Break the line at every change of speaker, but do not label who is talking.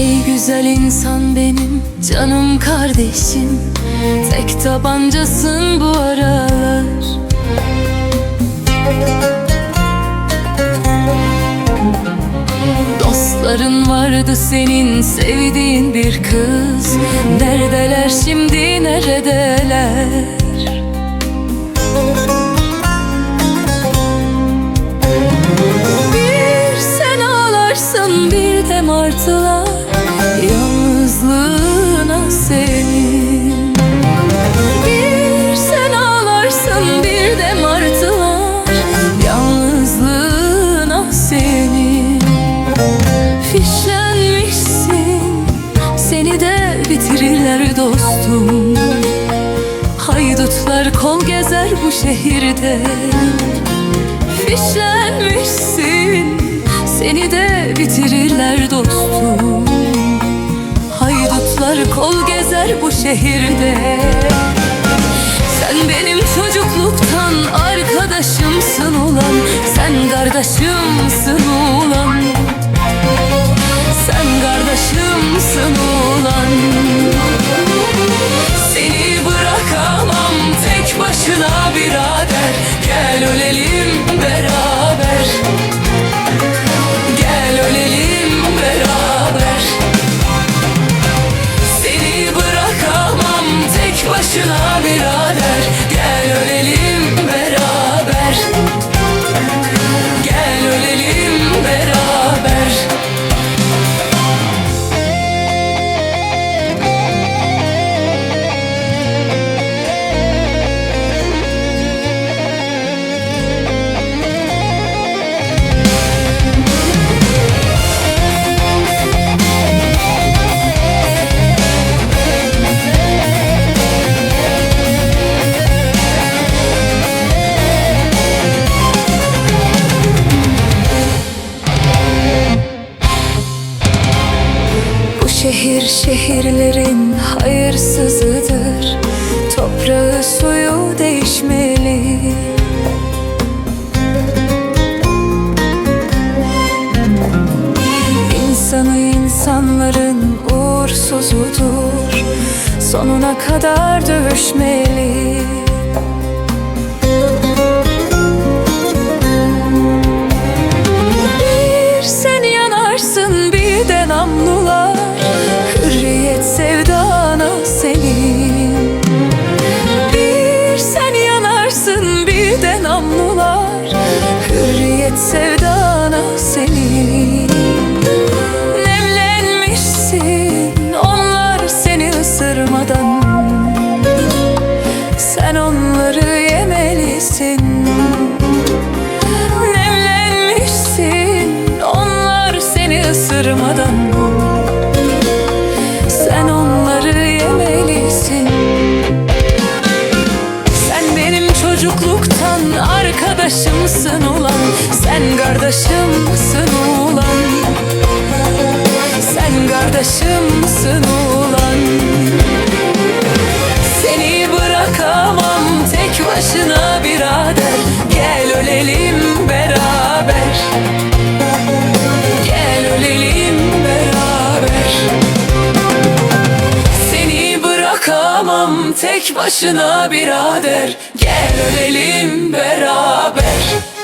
Ey güzel insan benim canım kardeşim. Tek tabancasın bu aralar. Dostların vardı senin sevdiğin bir kız. Neredeler şimdi neredeler bitirirler dostum. Haydutlar kol gezer bu şehirde. Fişlenmişsin Seni de bitirirler dostum. Haydutlar kol gezer bu şehirde. Sen benim çocukluktan arkadaşımsın ulan Sen kardeşimsin ulan Gel şehir şehirlerin hayırsızıdır. Toprağı suyu değişmeli. İnsanı insanların uğursuzudur. Sonuna kadar dövüşmeli de namlular Hürriyet sevdana senin Sen kardeşimsin ulan. Seni bırakamam tek başına birader. Gel ölelim beraber. Gel ölelim beraber. Seni bırakamam tek başına birader. Gel ölelim beraber